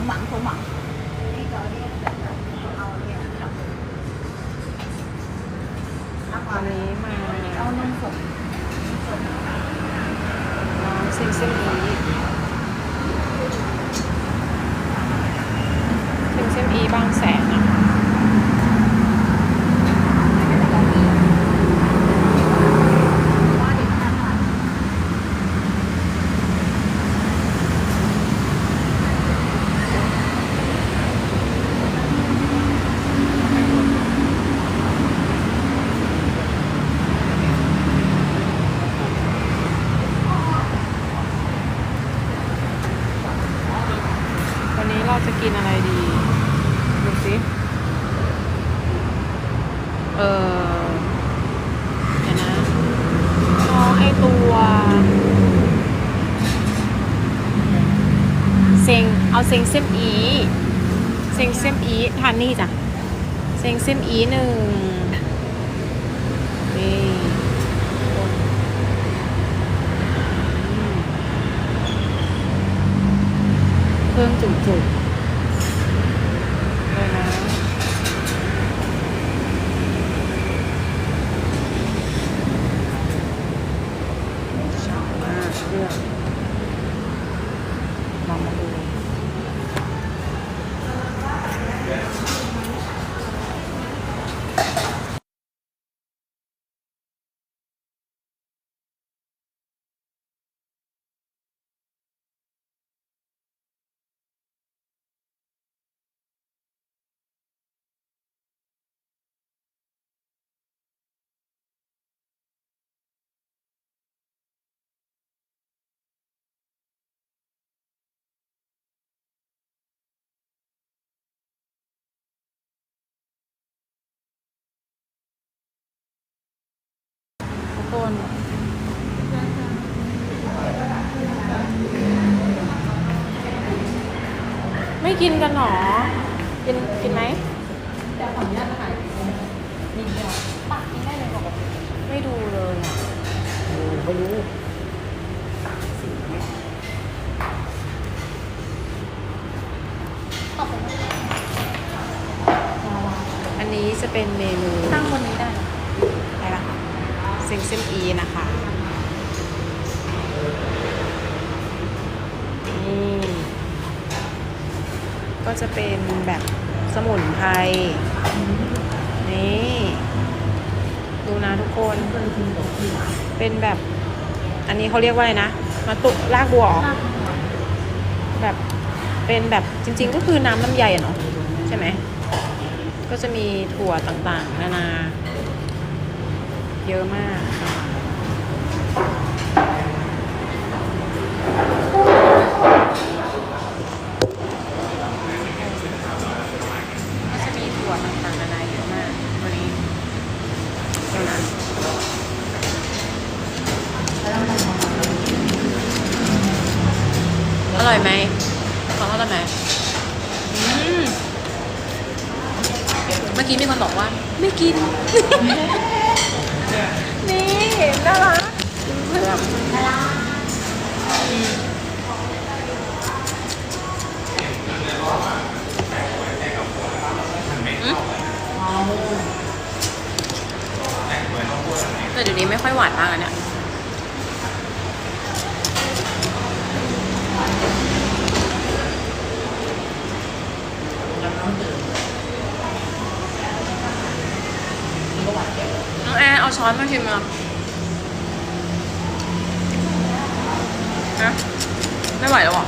มหวังสมหวังนี่ก็เนี่ยแบบเอาเนี่ยครับวันนี้มาเอานมสดร้านเซ็งเซอีเส้นเซอีบางแสนนะคะ ว่าเด็กทานหวาน วันนี้เราจะกินอะไรดี ดูสิ เออเดี๋ยวนะอ๋อไอตัว เอาเซ็งเซมอีเซ็งเซมอีทานนี่จ้ะเซ็งเซมอีหนึ่งนี่เครื่องจุกๆ ทุกคนไม่กินกันหรอ กินกินไหมแต่ขออนุญาตถ่ายนิดเดียวปักนี่ได้เลยบอกไม่ดูเลยอะไม่รู้อันนี้จะเป็นเมนูตั้งบนนี้ได้อะไรล่ะเซงเซมอีนะคะนี่ก็จะเป็นแบบสมุนไพรนี่ดูนะทุกคน เป็นแบบ อันนี้เขาเรียกว่าอะไรนะมาตุรากบัวแบบเป็นแบบจริง ๆ ก็คือน้ำลำไยเนาะใช่ไหม ก็จะมีถั่วต่างๆ นานา เยอะมากค่ะก็จะมีถั่วต่างๆนานาเยอะมากวันนี้อร่อยไหมของอร่อยไหมเมื่อกี้มีคนบอกว่า ไม่กิน นี่น่ารักเพื่อนแต่เดี๋ยวนี้ไม่ค่อยหวานมากอันเนี่ยน้องแอร์เอาช้อนมาชิมมาฮะ ไม่ไหวแล้วอะ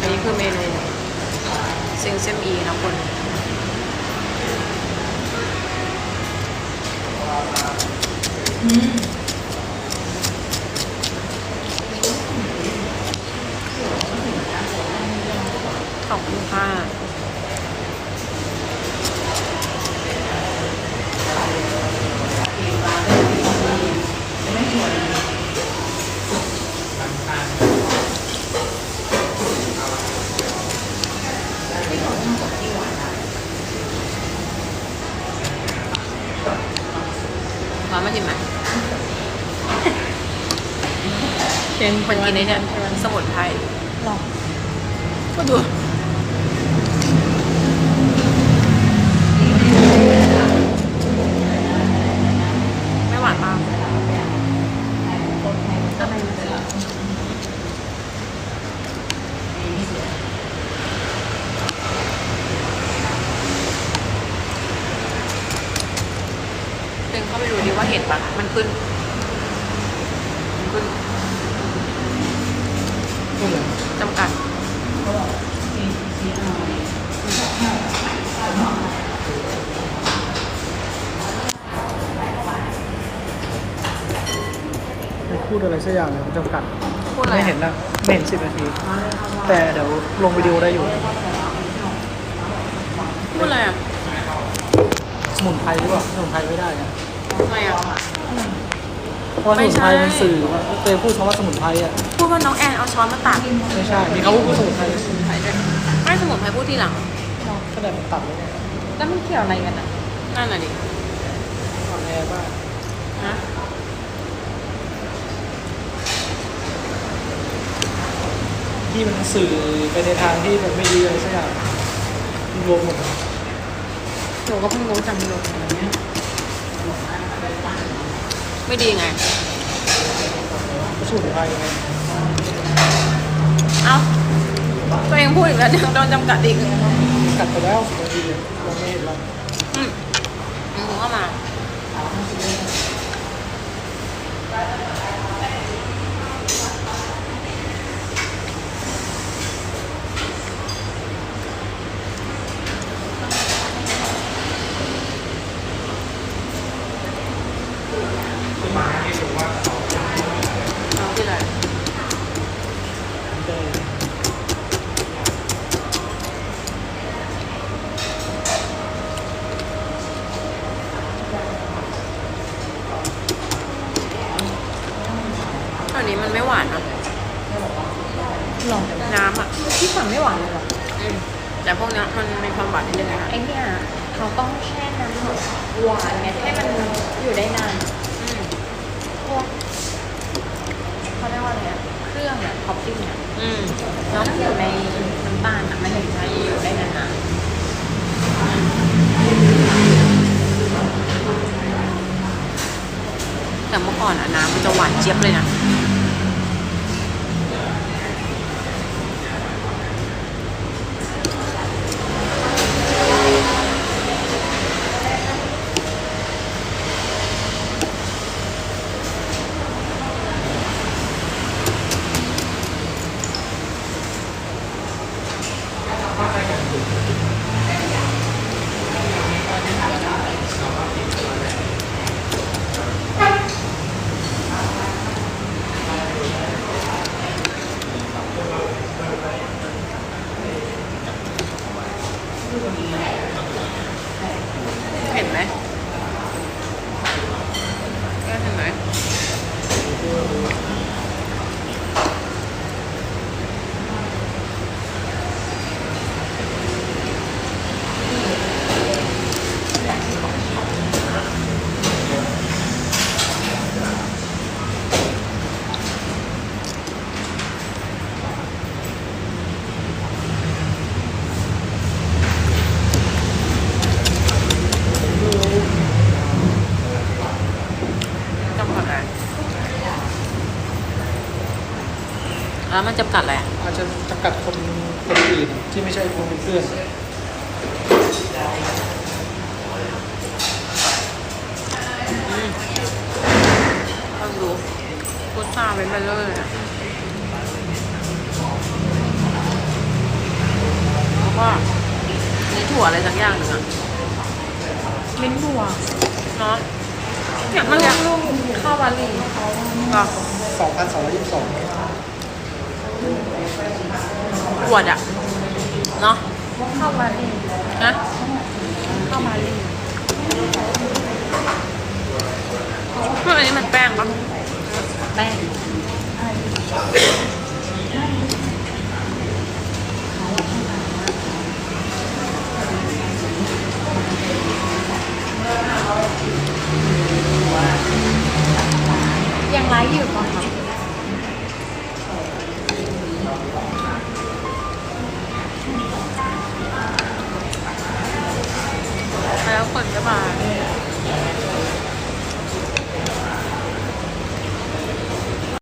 อันนี้คือเมนูเซงเซมอีนะคนขอบคุณค่ะ เป็นมันกินไอ้เนี่ยสมุนไพรหรอก็ดูไม่หวานมากอะไรนะดึงเข้าไปดูดิว่าเห็นปะมันขึ้นมันขึ้น ก็เลย จำกัดไม่พูดอะไรสักอย่างเลยมันจำกัด พูดอะไรไม่เห็นนะไม่เห็นสิบนาที แต่เดี๋ยวลงวิดีโอได้อยู่ พูดอะไรอะ สมุนไพรหรือเปล่าสมุนไพรไม่ได้นะทำไมอะ เพราะว่าสไม่มุนใช่ไพรมันสื่อว่าเคยพูดคำว่าสมุนไพรอะ พูดว่าน้องแอนเอาช้อนมาตักไม่ใช่ มีเขาพูดสมุนไพรไม่สมุนไพรพูดทีหลังก็ได้มันตัดเลยแล้วมันเกี่ยวอะไรกันอะนั่นน่ะดิอ่อนแอมากฮะที่มันสื่อไปในทางที่มันไม่ดีอะไรสักอย่างรวมหมดเลยหนูก็เพิ่งรู้จักหนูอะไรเงี้ย ไม่ดีไงก็สมุนไพรไงเอ้าตัวเองพูดอีกแล้วยังโดนจำกัดอีก กัดไปแล้วสิบนาทีเราไม่เห็นแล้ว ที่ฝั่งไม่หวานเลยเหรออืมแต่พวกเนี้ยมันมีความหวานนิดนึงนะคะไอเนี่ยเขาต้องแช่น้ำหวานไงให้มันอยู่ได้นานอืมพวกเขาเรียกว่าอะไรอะเครื่องอะท็อปปิ้งอะอืมแล้เนาะวอยู่ในน้ำตาลอะมันถึงจะอยู่ได้นานแต่เมื่อก่อนอะน้ำมันจะหวานเจี๊ยบเลยนะ some mess. แล้วมันจำกัดอะไรอะอาจจะจำกัดคนคนอื่นที่ไม่ใช่คนเป็นเพื่อนลองดูพุทราเป็นไปเลยอะแล้วก็นี่ถั่วอะไรสักอย่างหนึ่งอะลิ้นบัวเนาะเนี่ยมัมันนเนี่ยลูกข้าวบาลีก็2,222 ขวดอะเนาะข้าวบาลีนะข้าวบาลีเพื่ออันนี้มันแป้งปะแป้ง